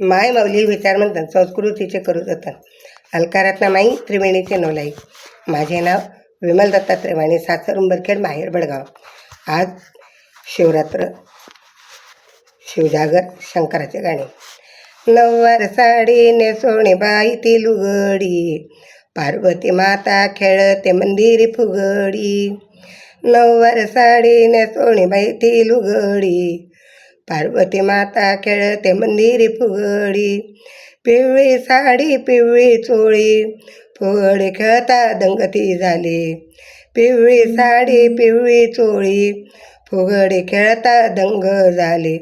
माय माऊली विचारमंथन संस्कृतीचे करू जतन अलकारातला माई त्रिवेणीचे नवलाई. माझे नाव विमल दत्ता त्रिवाणी सासर उंबरखेड माहेर बडगाव. आज शिवरात्र शिवजागर शंकराचे गाणे. नववार साडी नेसोणी बाई ती लुगडी पार्वती माता खेळते मंदिरी फुगडी. नववार साडी नेसोणी बाई ती लुगडी पार्वती माता खेळते मंदिरी फुगडी. पिवळी साडी पिवळी चोळी फुगडी खेळता दंगती झाली. पिवळी साडी पिवळी चोळी फुगडी खेळता दंग झाली.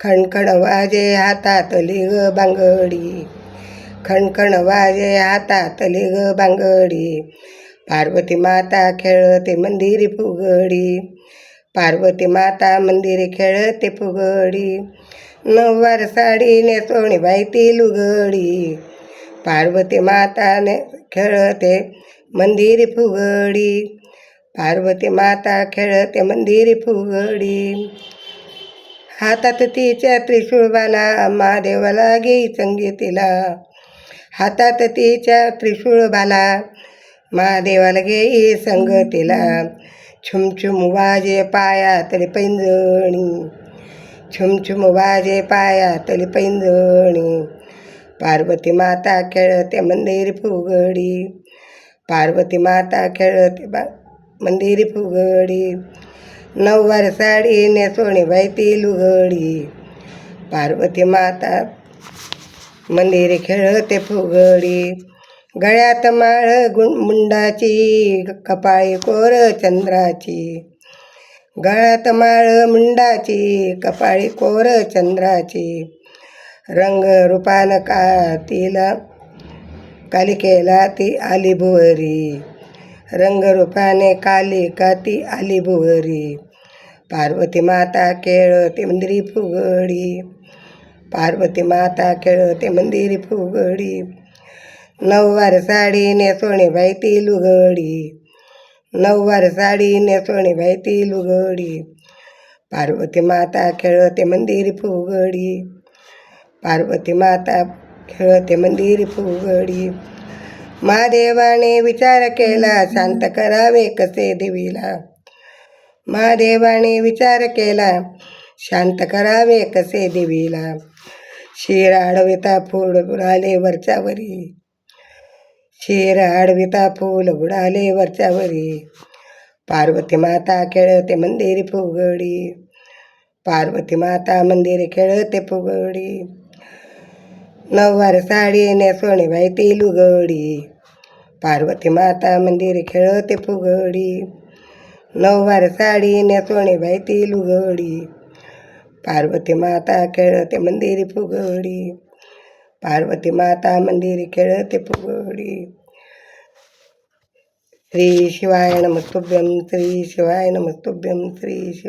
खणखण वाजे हातातली ग बांगडी. खणखण वाजे हातातली ग बांगडी. पार्वती माता खेळते मंदिरी फुगडी. पार्वती माता मंदिरे खेळते फुगडी. नववार साडी नेसोणी बाई ती लुगडी पार्वती माताने खेळते मंदिरी फुगडी. पार्वती माता खेळते मंदिरी फुगडी. हातात तिच्या त्रिशूळबाला महादेवाला घेई संगीतीला हातात तिच्या त्रिशूळबाला महादेवाला घेई संगतीला छुमछुम वाजे पायातली पैंजणी। छुमछुम वाजे पायातली पैंजणी। पार्वती माता खेळते मंदिरी फुगडी। पार्वती माता खेळते बा मंदिरी फुगडी। नऊवार साडी नेसोणी बाई लुगडी पार्वती माता मंदिरी खेळते फुगडी। गळ्यात माळ गुण मुंडाची कपाळी कोर चंद्राची. गळ्यात माळ मुंडाची कपाळी कोर चंद्राची. रंग रूपान का तिला कालिकेला ती आली भुवरी. रंगरूपाने कालिका ती आली भुवरी. पार्वती माता खेळते मंदिरी फुगडी. पार्वती माता खेळते मंदिरी फुगडी. नऊवार साडी नेसोणी बाई ती लुगडी. नऊवार साडी नेसोणी बाई ती लुगडी. पार्वती माता खेळते मंदिर फुगडी. पार्वती माता खेळते मंदिर फुगडी. महादेवाने विचार केला शांत करावे कसे देवीला? महादेवाने विचार केला शांत करावे कसे देवीला? शिराडविता फोड आले वरच्यावरी. शिर आडविता फूल बुडाले वरच्यावरी पार्वती माता खेळते मंदिर फुगडी. पार्वती माता मंदिर खेळते फुगडी. नऊवार साडी नेसोणी बाई ती लुगडी पार्वती माता मंदिर खेळते फुगडी. नऊवार साडी नेसोणी बाई ती लुगडी पार्वती माता खेळते मंदिर फुगडी. पार्वती माता मंदिरी खेळते फुगडी. श्री शिवाय नमस्तुभ्यम श्री शिवाय नमस्तुभ्यम श्री शिवाय